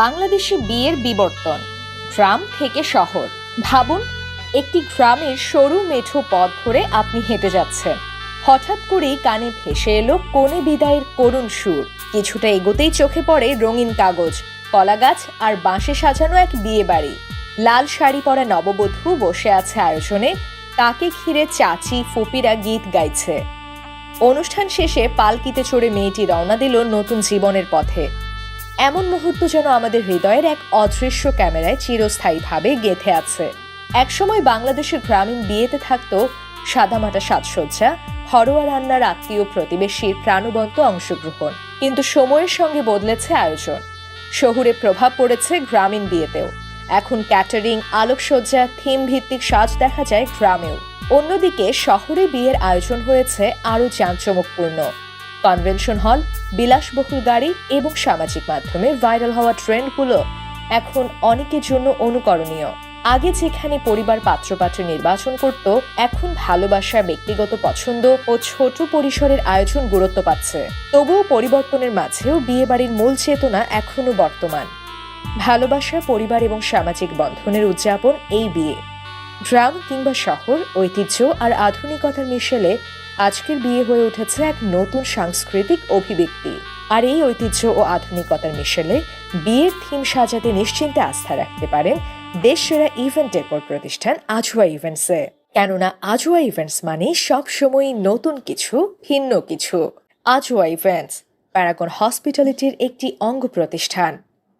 বাংলাদেশে বিয়ের বিবর্তন, গ্রাম থেকে শহর। ভাবুন, একটি গ্রামের সরু মেঠো পথ ধরে আপনি হেঁটে যাচ্ছেন। হঠাৎ করেই কানে ভেসে এলো কোণে বিদায়ের করুণ সুর। কিছুটা এগোতেই চোখে পড়ে রঙিন কাগজ কলা গাছ আর বাঁশে সাজানো এক বিয়ে বাড়ি লাল শাড়ি পরা নববধূ বসে আছে আয়োজনে, তাকে ঘিরে চাচি ফুপিরা গীত গাইছে। অনুষ্ঠান শেষে পালকিতে চড়ে মেয়েটি রওনা দিল নতুন জীবনের পথে। এমন মুহূর্ত যেন আমাদের হৃদয়ের এক অদৃশ্য ক্যামেরায় চিরস্থায়ীভাবে গেঁথে আছে। একসময় বাংলাদেশের গ্রামীণ বিয়েতে থাকতো সাদামাটা সাজসজ্জা, ঘরোয়া রান্নার আত্মীয় প্রতিবেশীর প্রাণবন্ত অংশগ্রহণ। কিন্তু সময়ের সঙ্গে বদলেছে আয়োজন। শহুরে প্রভাব পড়েছে গ্রামীণ বিয়েতেও। এখন ক্যাটারিং, আলোকসজ্জা থিম ভিত্তিক সাজ দেখা যায় গ্রামেও। অন্যদিকে শহরে বিয়ের আয়োজন হয়েছে আরও জাঁকজমকপূর্ণ কনভেনশন হল, বিলাসবহুল গাড়ি এবং সামাজিক মাধ্যমে ভাইরাল হওয়া ট্রেন্ডগুলো এখন অনেকের জন্য অনুকরণীয়। আগে যেখানে পরিবার পাত্রপাত্র নির্বাচন করত, এখন ভালোবাসা, ব্যক্তিগত পছন্দ ও ছোট পরিসরের আয়োজন গুরুত্ব পাচ্ছে। তবুও পরিবর্তনের মাঝেও বিয়েবাড়ির মূল চেতনা এখনও বর্তমান। ভালোবাসা, পরিবার এবং সামাজিক বন্ধনের উদযাপন এই বিয়ে। গ্রাম কিংবা শহর, ঐতিহ্য আর আধুনিকতার মিশেলে আজকের বিয়ে হয়ে উঠেছে এক নতুন সাংস্কৃতিক অভিব্যক্তি। আর এই ঐতিহ্য ও আধুনিকতার মিশেলে বিয়ের থিম সাজাতে নিশ্চিন্তে আস্থা রাখতে পারেন দেশসেরা ইভেন্ট ডেকোর প্রতিষ্ঠান আজুয়া ইভেন্টসে। কেননা আজুয়া ইভেন্টস মানে সবসময়ই নতুন কিছু, ভিন্ন কিছু। আজুয়া ইভেন্টস, প্যারাগন হসপিটালিটির একটি অঙ্গ প্রতিষ্ঠান।